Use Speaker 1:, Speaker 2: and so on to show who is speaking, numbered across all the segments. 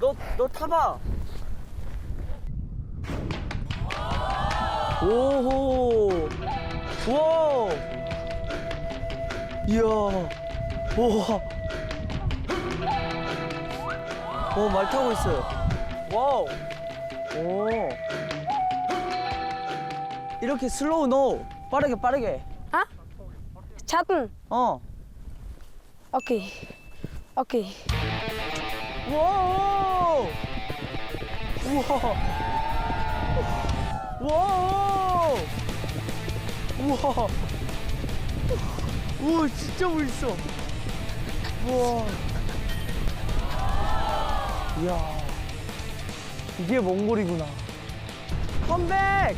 Speaker 1: 너, 너 타봐. 오호. 우와. 이야. 우와. 오, 말 타고 있어요. 와우. 오. 이렇게 슬로우 노. 빠르게, 빠르게.
Speaker 2: 아? 차든.
Speaker 1: 어.
Speaker 2: 오케이. 오케이.
Speaker 1: 와! 우와! 와! 우와! 우와, 진짜 멋있어. 우와. 이야. 이게 몽골이구나. 컴백!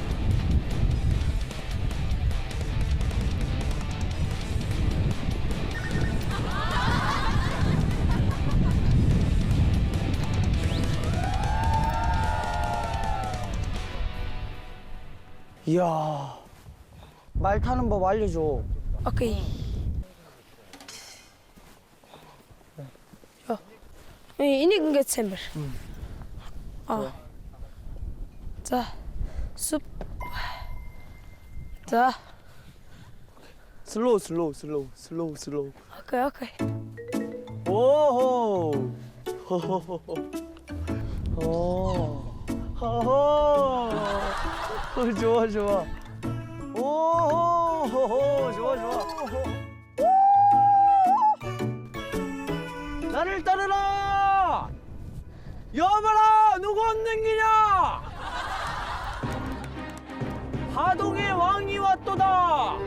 Speaker 1: 이야. 말 타는 법 알려줘.
Speaker 2: 오케이. 야. 이니 근게 챔버. 어. 자. 숲. 자.
Speaker 1: 슬로우, 슬로우, 슬로우, 슬로우, 슬로우.
Speaker 2: 오케이, 오케이.
Speaker 1: 오호. 호호호호. 오. 호호. 어, 좋아 좋아. 오 좋아 좋아. 나를 따르라. 여봐라 누구 없는 기냐. 하동의 왕이 왔도다.